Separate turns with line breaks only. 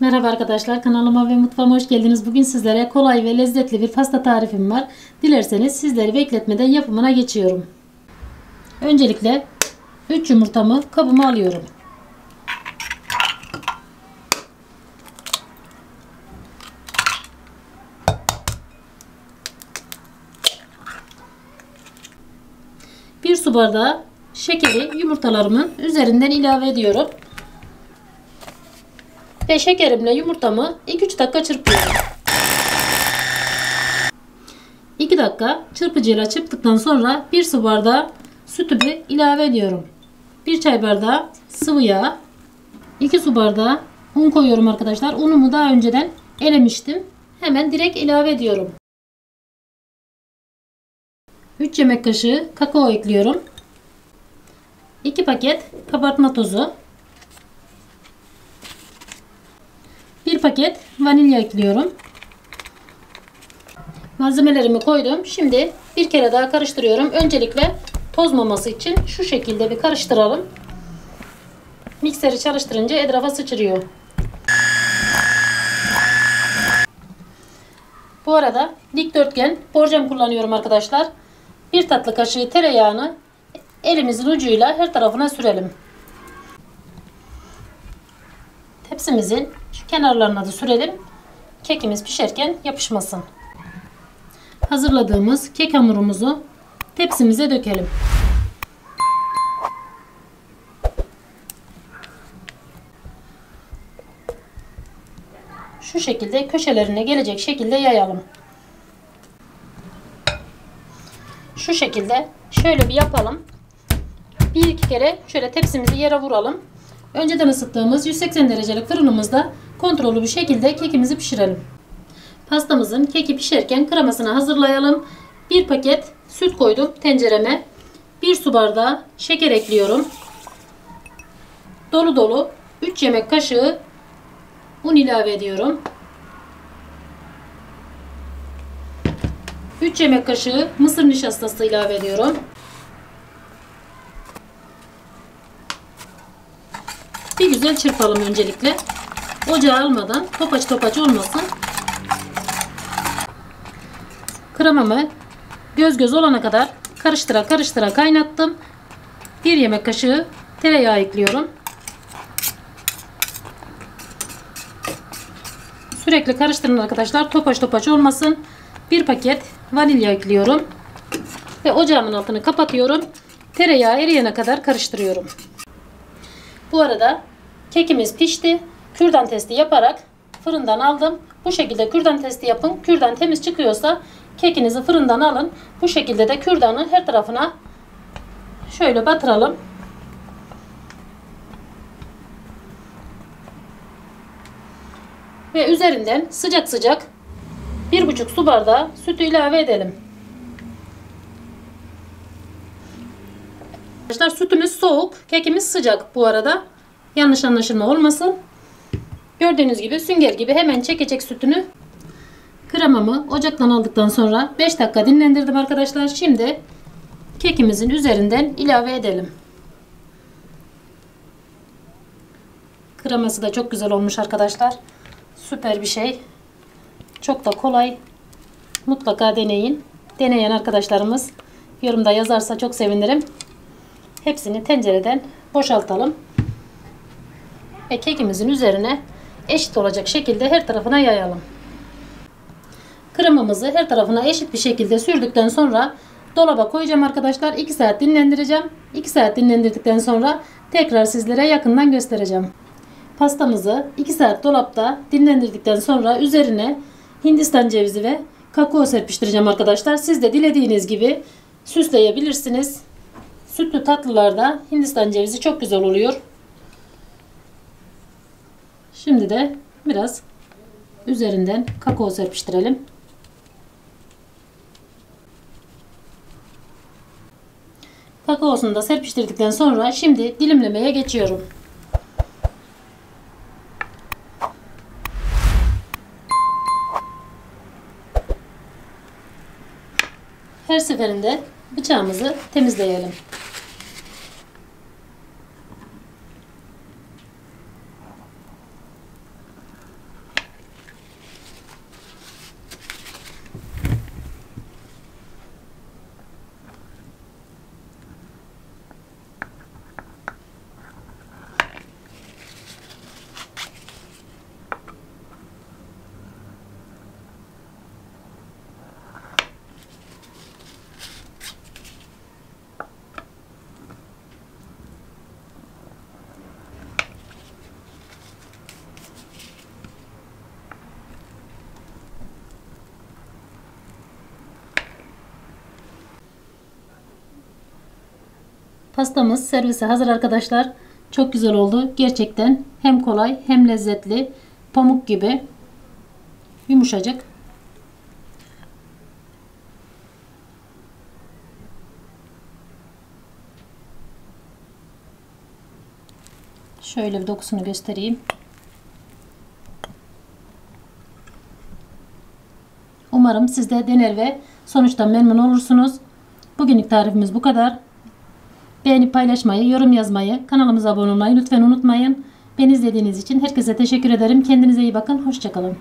Merhaba arkadaşlar kanalıma ve mutfağıma hoş geldiniz. Bugün sizlere kolay ve lezzetli bir pasta tarifim var. Dilerseniz sizleri bekletmeden yapımına geçiyorum. Öncelikle 3 yumurtamı kabıma alıyorum. Bir su bardağı şekeri yumurtalarımın üzerinden ilave ediyorum. Ve şekerimle yumurtamı 2-3 dakika çırpıyorum. 2 dakika çırpıcıyla çırptıktan sonra 1 su bardağı sütümü ilave ediyorum. 1 çay bardağı sıvı yağ, 2 su bardağı un koyuyorum arkadaşlar. Unumu daha önceden elemiştim. Hemen direkt ilave ediyorum. 3 yemek kaşığı kakao ekliyorum. 2 paket kabartma tozu. Paket vanilya ekliyorum. Malzemelerimi koydum. Şimdi bir kere daha karıştırıyorum. Öncelikle tozmaması için şu şekilde bir karıştıralım. Mikseri çalıştırınca etrafa sıçrıyor. Bu arada dikdörtgen borcam kullanıyorum arkadaşlar. Bir tatlı kaşığı tereyağını elimizin ucuyla her tarafına sürelim. Tepsimizin kenarlarına da sürelim. Kekimiz pişerken yapışmasın. Hazırladığımız kek hamurumuzu tepsimize dökelim. Şu şekilde köşelerine gelecek şekilde yayalım. Şu şekilde şöyle bir yapalım. Bir iki kere şöyle tepsimizi yere vuralım. Önceden ısıttığımız 180 derecelik fırınımızda kontrollü bir şekilde kekimizi pişirelim. Pastamızın keki pişerken kremasını hazırlayalım. Bir paket süt koydum tencereme. Bir su bardağı şeker ekliyorum. Dolu dolu 3 yemek kaşığı un ilave ediyorum. 3 yemek kaşığı mısır nişastası ilave ediyorum. Bir güzel çırpalım öncelikle. Ocağı almadan topaç topaç olmasın. Kremamı göz göz olana kadar karıştıra karıştıra kaynattım. Bir yemek kaşığı tereyağı ekliyorum. Sürekli karıştırın arkadaşlar. Topaç topaç olmasın. Bir paket vanilya ekliyorum. Ve ocağımın altını kapatıyorum. Tereyağı eriyene kadar karıştırıyorum. Bu arada kekimiz pişti. Kürdan testi yaparak fırından aldım. Bu şekilde kürdan testi yapın. Kürdan temiz çıkıyorsa kekinizi fırından alın. Bu şekilde de kürdanı her tarafına şöyle batıralım. Ve üzerinden sıcak sıcak 1,5 su bardağı sütü ilave edelim. Arkadaşlar sütümüz soğuk, kekimiz sıcak bu arada. Yanlış anlaşılma olmasın. Gördüğünüz gibi sünger gibi hemen çekecek sütünü. Kremamı ocaktan aldıktan sonra 5 dakika dinlendirdim arkadaşlar. Şimdi kekimizin üzerinden ilave edelim. Kreması da çok güzel olmuş arkadaşlar. Süper bir şey. Çok da kolay. Mutlaka deneyin. Deneyen arkadaşlarımız yorumda yazarsa çok sevinirim. Hepsini tencereden boşaltalım. Ve kekimizin üzerine eşit olacak şekilde her tarafına yayalım. Kremamızı her tarafına eşit bir şekilde sürdükten sonra dolaba koyacağım arkadaşlar. 2 saat dinlendireceğim. 2 saat dinlendirdikten sonra tekrar sizlere yakından göstereceğim. Pastamızı 2 saat dolapta dinlendirdikten sonra üzerine Hindistan cevizi ve kakao serpiştireceğim arkadaşlar. Siz de dilediğiniz gibi süsleyebilirsiniz. Sütlü tatlılarda Hindistan cevizi çok güzel oluyor. Şimdi de biraz üzerinden kakao serpiştirelim. Kakaosunu da serpiştirdikten sonra şimdi dilimlemeye geçiyorum. Her seferinde bıçağımızı temizleyelim. Pastamız servise hazır arkadaşlar. Çok güzel oldu. Gerçekten hem kolay hem lezzetli. Pamuk gibi. Yumuşacık. Şöyle bir dokusunu göstereyim. Umarım siz de dener ve sonuçta memnun olursunuz. Bugünlük tarifimiz bu kadar. Beğenip paylaşmayı, yorum yazmayı, kanalımıza abone olmayı lütfen unutmayın. Beni izlediğiniz için herkese teşekkür ederim. Kendinize iyi bakın. Hoşçakalın.